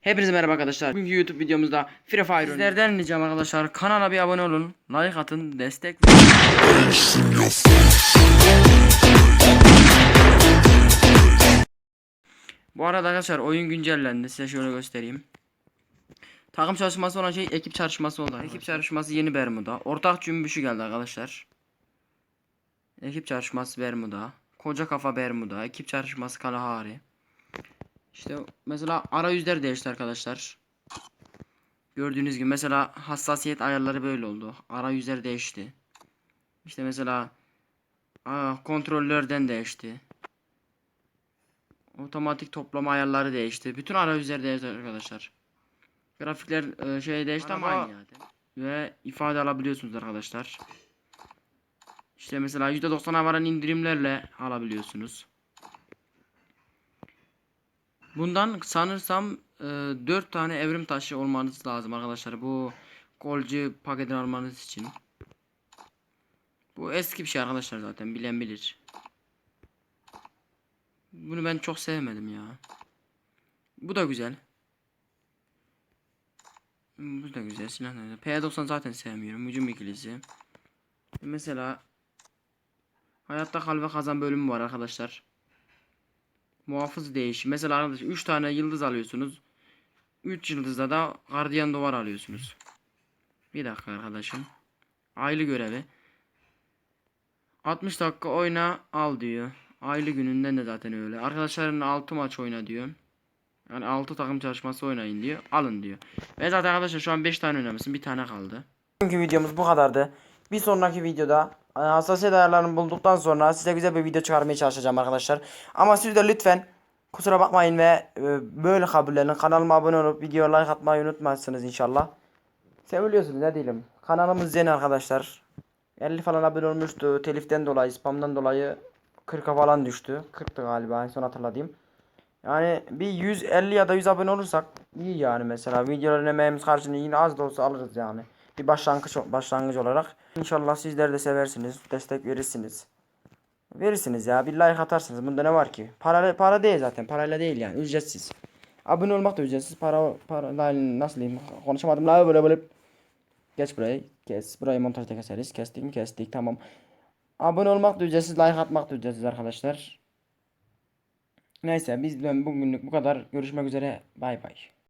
Hepinize merhaba arkadaşlar. Bugünkü YouTube videomuzda Free Fire. Sizlerden ricam arkadaşlar kanala bir abone olun. Like atın. Destek Bu arada arkadaşlar oyun güncellendi. Size şöyle göstereyim. Takım çalışması olan şey ekip çalışması oldu. Ekip çalışması yeni Bermuda. Ortak cümbüşü geldi arkadaşlar. Ekip çalışması Bermuda. Koca kafa Bermuda. Ekip çalışması Kalahari. İşte mesela arayüzler değişti arkadaşlar. Gördüğünüz gibi mesela hassasiyet ayarları böyle oldu. Arayüzler değişti. İşte mesela aa, kontrollerden değişti. Otomatik toplama ayarları değişti. Bütün arayüzler değişti arkadaşlar. Grafikler e, şey değişti ama aynı yani. Ve ifade alabiliyorsunuz arkadaşlar. İşte mesela %90'a varan indirimlerle alabiliyorsunuz. Bundan sanırsam e, 4 tane evrim taşı olmanız lazım arkadaşlar. Bu golcü paketini almanız için. Bu eski bir şey arkadaşlar zaten bilen bilir. Bunu ben çok sevmedim ya. Bu da güzel. Bu da güzel silah da güzel. P90 zaten sevmiyorum. Hücum ikilisi. Mesela Hayatta kal ve kazan bölümü var arkadaşlar. Muhafız değişi. Mesela arkadaşlar 3 tane yıldız alıyorsunuz. 3 yıldızda da gardiyan duvar alıyorsunuz. Bir dakika arkadaşım. Aylı görevi. 60 dakika oyna al diyor. Aylı gününden de zaten öyle. Arkadaşların 6 maç oyna diyor. Yani 6 takım çalışması oynayın diyor. Alın diyor. Ve zaten arkadaşlar şu an 5 tane oynamışsın. Bir tane kaldı. Bugünkü videomuz bu kadardı. Bir sonraki videoda hassasiyet ayarlarını bulduktan sonra size güzel bir video çıkarmaya çalışacağım arkadaşlar. Ama siz de lütfen kusura bakmayın ve e, böyle kabullenin. Kanalıma abone olup videoya like atmayı unutmazsınız inşallah. Seviliyorsunuz ne diyelim. Kanalımız yeni arkadaşlar. 50 falan abone olmuştu. Teliften dolayı, spamdan dolayı 40'a falan düştü. 40'tı galiba en son hatırladığım. Yani bir 150 ya da 100 abone olursak iyi yani mesela videoların emeğimiz karşılığını yine az da olsa alırız yani. Bir başlangıç başlangıç olarak. İnşallah sizler de seversiniz, destek verirsiniz. Verirsiniz ya bir like atarsınız. Bunda ne var ki? Para para değil zaten. Parayla değil yani. Ücretsiz. Abone olmak da ücretsiz. Para para nasıl diyeyim? Konuşamadım. La böyle böyle. Geç burayı. Kes. Burayı montajda keseriz. Kestik mi? Kestik. Tamam. Abone olmak da ücretsiz. Like atmak da ücretsiz arkadaşlar. Neyse biz bugünlük bu kadar. Görüşmek üzere. Bay bay.